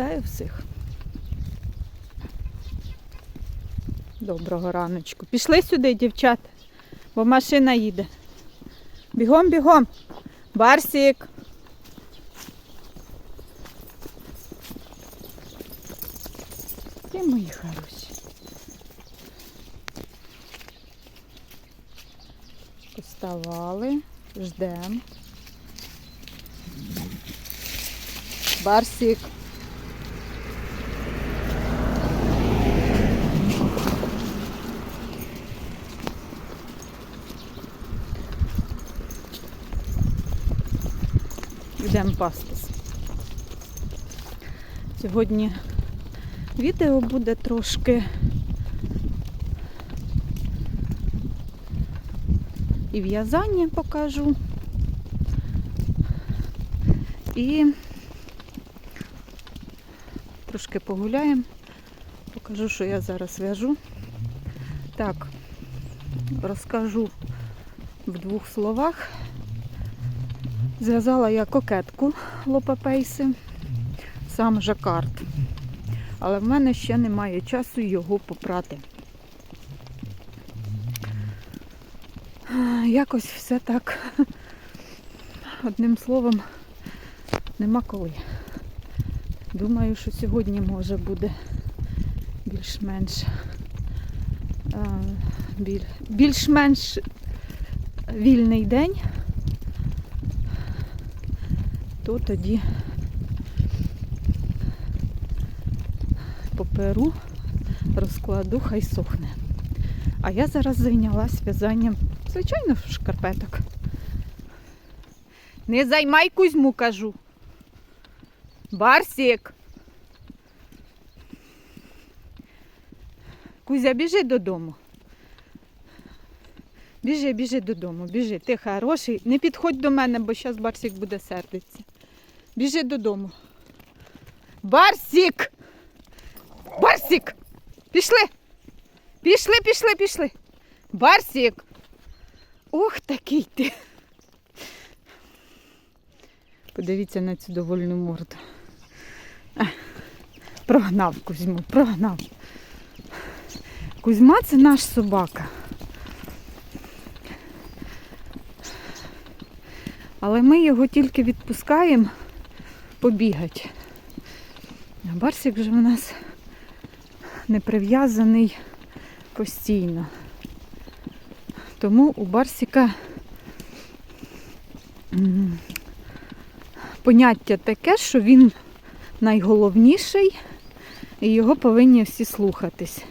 Вітаю всіх. Доброго раночку. Пішли сюди, дівчат, бо машина їде. Бігом, бігом. Барсік. Ти мої хороші. Поставали, ждем. Барсік. Йдемо пастись. Сьогодні відео буде трошки і в'язання покажу. І трошки погуляємо. Покажу, що я зараз в'яжу. Так, розкажу в двох словах. Зв'язала я кокетку лопапейси, сам жакард. Але в мене ще немає часу його попрати. Якось все так, одним словом, нема коли. Думаю, що сьогодні може буде більш-менш більш-менш вільний день, то тоді поперу розкладу, хай сохне. А я зараз зайнялась в'язанням, звичайно, шкарпеток. Не займай кузьму, кажу. Барсік. Кузя, біжи додому. Біжи, біжи додому, біжи. Ти хороший. Не підходь до мене, бо зараз Барсік буде сердитися. Біжи додому. Барсік! Барсік! Пішли! Пішли, пішли, пішли. Барсік! Ух, такий ти. Подивіться на цю довольну морду. Прогнав Кузьму, прогнав. Кузьма це наш собака. Але ми його тільки відпускаємо побігати. А Барсик вже в нас не прив'язаний постійно. Тому у Барсика поняття таке, що він найголовніший і його повинні всі слухатись.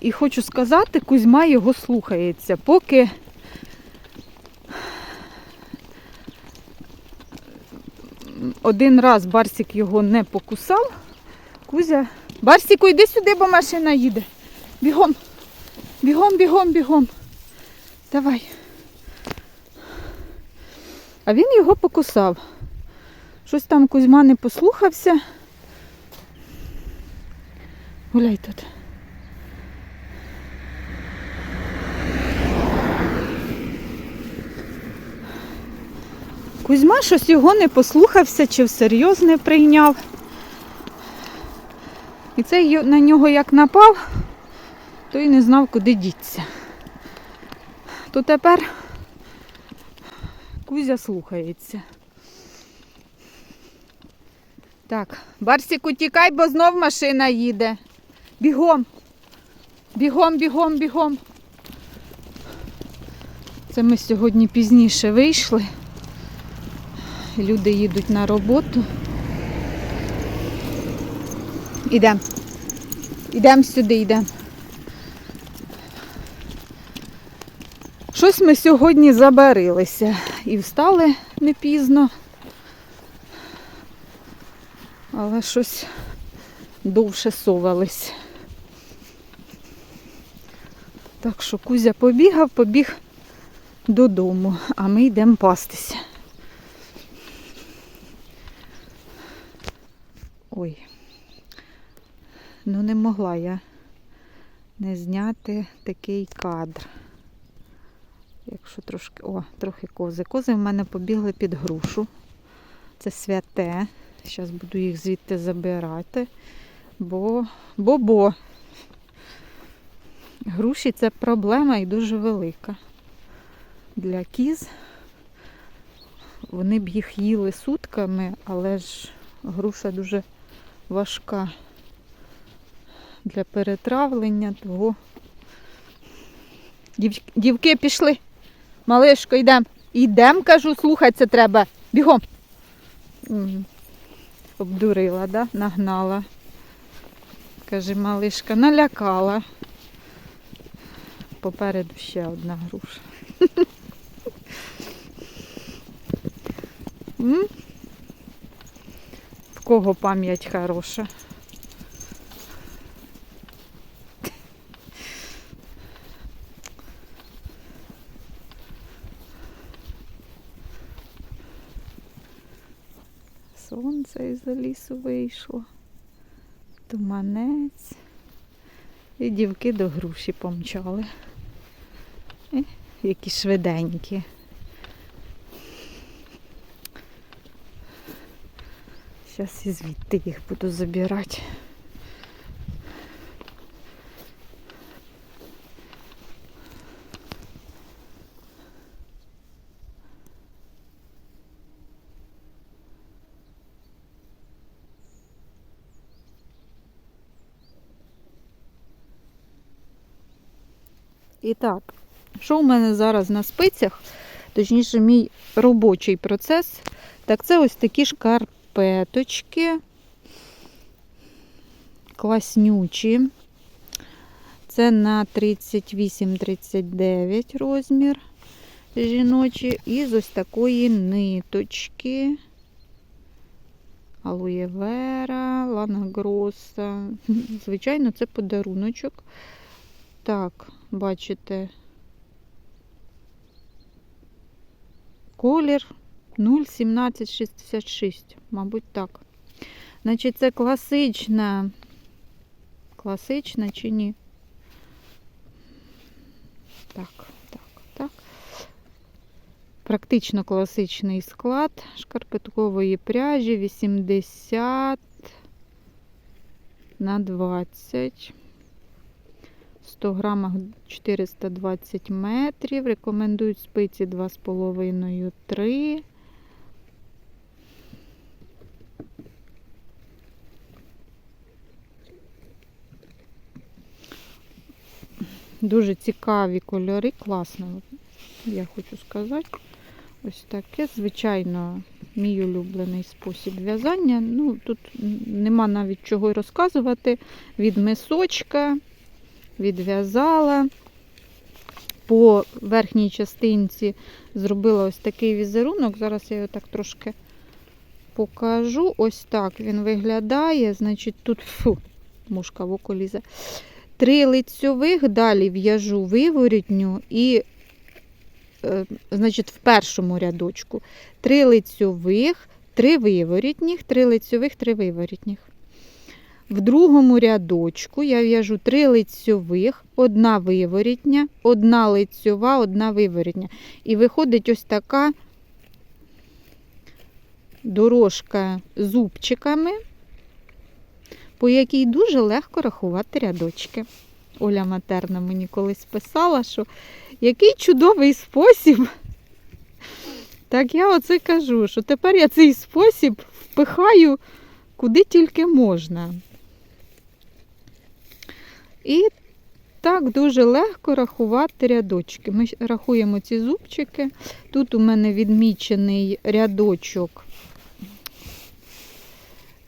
І хочу сказати, Кузьма його слухається, поки один раз Барсик його не покусав. Кузя. Барсіку, йди сюди, бо машина їде. Бігом. Бігом, бігом, бігом. Давай. А він його покусав. Щось там Кузьма не послухався. Гуляй тут. Кузьма щось його не послухався чи всерйоз не прийняв. І цей на нього як напав, то й не знав, куди діться. То тепер Кузя слухається. Так, Барсіку, тікай, бо знов машина їде. Бігом. Бігом, бігом, бігом. Це ми сьогодні пізніше вийшли. Люди їдуть на роботу. Ідемо. Ідемо сюди, йдемо. Щось ми сьогодні забарилися і встали не пізно. Але щось довше совались. Так що Кузя побігав, побіг додому, а ми йдемо пастися. Ой. Ну не могла я не зняти такий кадр. Якщо трошки... О, трохи кози. Кози в мене побігли під грушу. Це святе. Зараз буду їх звідти забирати, бо бо бо. Груші це проблема і дуже велика. Для кіз. Вони б їх їли сутками, але ж груша дуже важка для перетравлення, того. Дів... Дівки пішли. Малишко, йдемо. Йдемо, кажу, слухай, це треба. Бігом. Обдурила, да? нагнала. Каже, малишка, налякала. Попереду ще одна груша. Кого пам'ять хороша? Сонце із лісу вийшло. Туманець. І дівки до груші помчали. Е, які швиденькі. Зараз і звідти їх буду забирати. І так, що у мене зараз на спицях, точніше, мій робочий процес, так це ось такі шкарпеточки, класнючі. Це на 38-39 розмір жіночі. І з ось такої ниточки. Алоє Вера, Лана Гроса. Звичайно, це подаруночок. Так, бачите. Колір 0,1766, мабуть, так. Значить, це класична. Класична чи ні? Так, так, так. Практично класичний склад шкарпеткової пряжі 80 на 20. 100 грамах 420 метрів. Рекомендують спиці 2,5-3. Дуже цікаві кольори, класно, я хочу сказати. Ось таке, звичайно, мій улюблений спосіб в'язання. Ну, тут нема навіть чого й розказувати. Від мисочка відв'язала. По верхній частинці зробила ось такий візерунок. Зараз я його так трошки покажу. Ось так він виглядає. Значить, тут фу, мушка в око лізе. Три лицьових, далі в'яжу виворітню і, е, значить, в першому рядочку три лицьових, три виворітніх, три лицьових, три виворітніх. В другому рядочку я в'яжу три лицьових, одна виворітня, одна лицьова, одна виворітня. І виходить ось така дорожка зубчиками, по якій дуже легко рахувати рядочки. Оля Матерна мені колись писала, що який чудовий спосіб. Так я оце кажу, що тепер я цей спосіб впихаю куди тільки можна. І так дуже легко рахувати рядочки. Ми рахуємо ці зубчики. Тут у мене відмічений рядочок.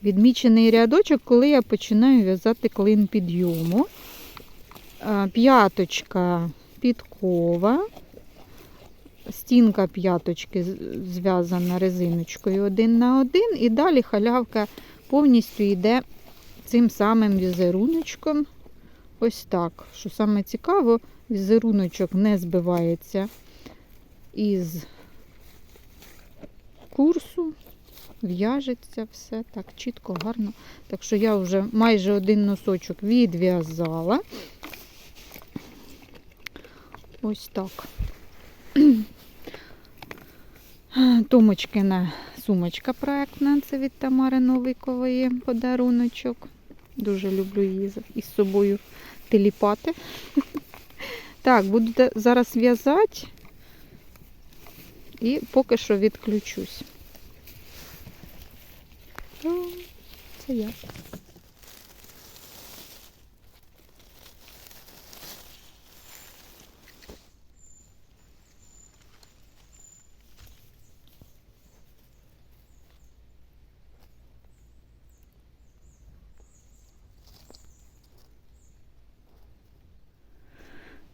Відмічений рядочок, коли я починаю в'язати клин підйому. П'яточка підкова. Стінка п'яточки зв'язана резиночкою один на один. І далі халявка повністю йде цим самим візеруночком. Ось так. Що саме цікаво, візеруночок не збивається із курсу, в'яжеться все так чітко, гарно. Так що я вже майже один носочок відв'язала. Ось так. Томочкина сумочка проектна, це від Тамари Новикової подаруночок. Дуже люблю її із собою теліпати. Так, буду зараз в'язати і поки що відключусь. О, Це я.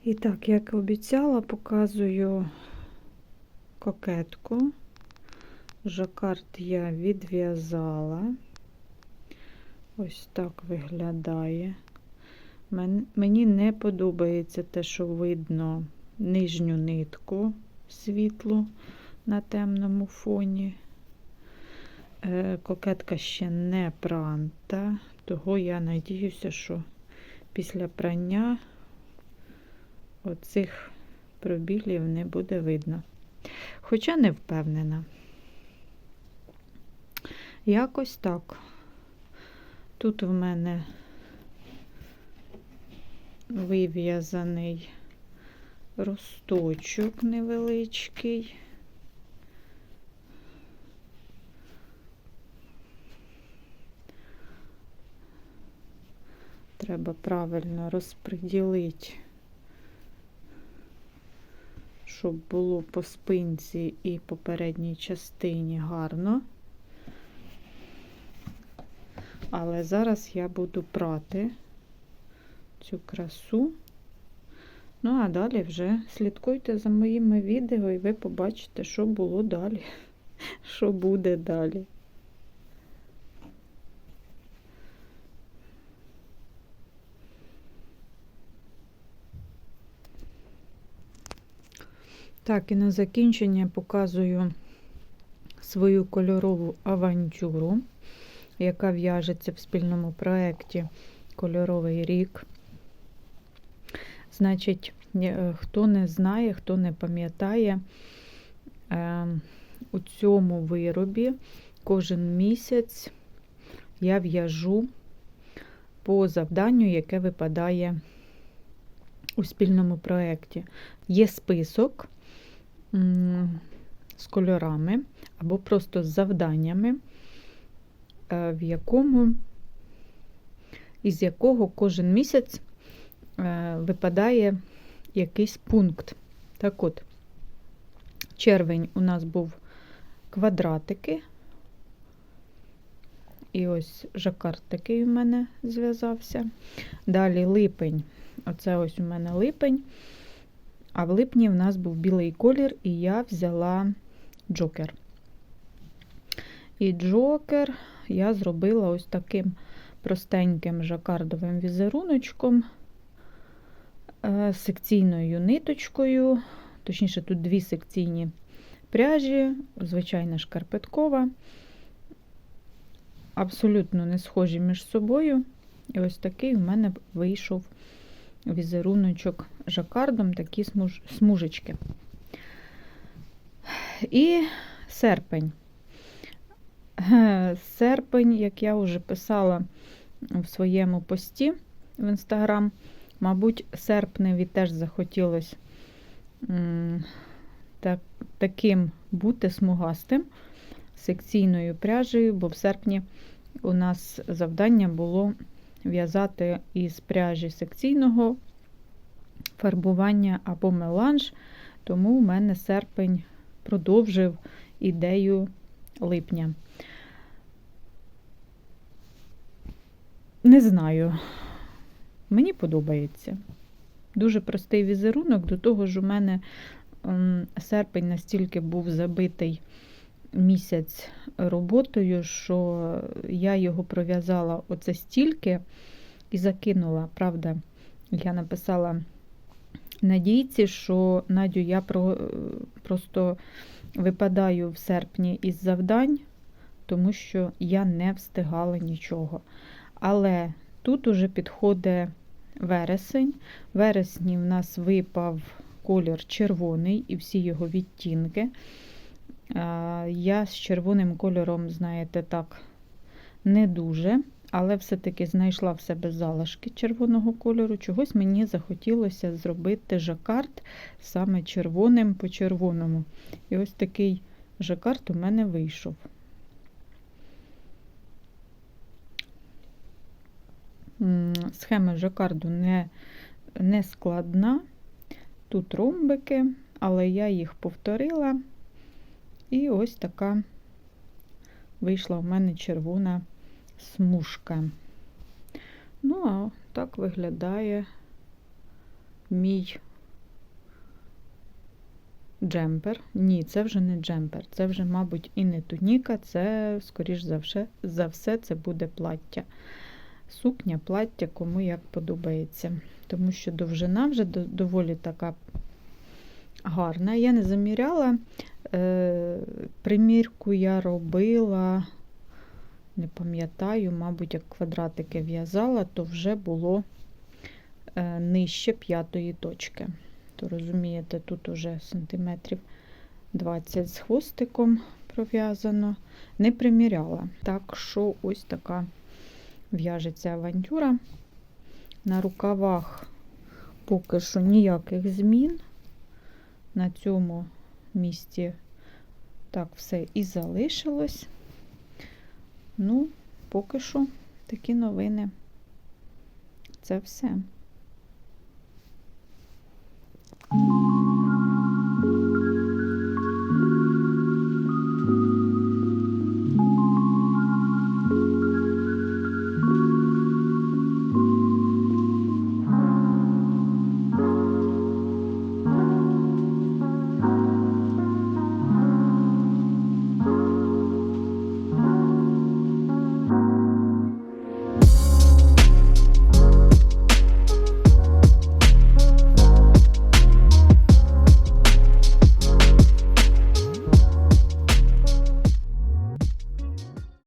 І так, як обіцяла, показую кокетку. Жакард я відв'язала. Ось так виглядає. Мен- Мені не подобається те, що видно нижню нитку світлу на темному фоні. Е, Кокетка ще не пранта, того я надіюся, що після прання оцих пробілів не буде видно. Хоча не впевнена. Якось так. Тут в мене вив'язаний росточок невеличкий. Треба правильно розподілити щоб було по спинці і по передній частині гарно. Але зараз я буду прати цю красу. Ну, а далі вже слідкуйте за моїми відео, і ви побачите, що було далі, що буде далі. Так, і на закінчення показую свою кольорову авантюру, яка в'яжеться в спільному проєкті Кольоровий рік. Значить, е, хто не знає, хто не пам'ятає, е, у цьому виробі кожен місяць я в'яжу по завданню, яке випадає у спільному проєкті. Є список з кольорами або просто з завданнями, в якому, із якого кожен місяць е, випадає якийсь пункт. Так от, червень у нас був квадратики. І ось жакард такий у мене зв'язався. Далі липень. Оце ось у мене липень. А в липні в нас був білий колір, і я взяла джокер. І джокер я зробила ось таким простеньким жакардовим візеруночком, е, секційною ниточкою. Точніше, тут дві секційні пряжі, звичайна шкарпеткова. Абсолютно не схожі між собою. І ось такий у мене вийшов візеруночок жакардом, такі смуж... смужечки. І серпень. Серпень, як я вже писала в своєму пості в інстаграм, мабуть, серпневі теж захотілося так, таким бути смугастим секційною пряжею, бо в серпні у нас завдання було в'язати із пряжі секційного фарбування або меланж, тому у мене серпень продовжив ідею липня. Не знаю, мені подобається. Дуже простий візерунок, до того ж, у мене ем, серпень настільки був забитий місяць роботою, що я його пров'язала оце стільки і закинула. Правда, я написала Надійці, що Надю, я про, просто випадаю в серпні із завдань, тому що я не встигала нічого. Але тут уже підходить вересень. Вересні в нас випав колір червоний і всі його відтінки. Я з червоним кольором, знаєте, так, не дуже, але все-таки знайшла в себе залишки червоного кольору. Чогось мені захотілося зробити жакард саме червоним по червоному. І ось такий жакард у мене вийшов. Схема жакарду не, не складна. Тут ромбики, але я їх повторила. І ось така вийшла в мене червона смужка. Ну, а так виглядає мій джемпер. Ні, це вже не джемпер, це вже, мабуть, і не туніка, це, скоріш за все, за все, це буде плаття. Сукня, плаття, кому як подобається. Тому що довжина вже до- доволі така гарна. Я не заміряла. Е, примірку я робила, не пам'ятаю, мабуть, як квадратики в'язала, то вже було е, нижче п'ятої точки. То розумієте, тут уже сантиметрів 20 з хвостиком пров'язано. Не приміряла. Так що ось така в'яжеться авантюра. На рукавах поки що ніяких змін. На цьому місці так все і залишилось. Ну, поки що такі новини. Це все.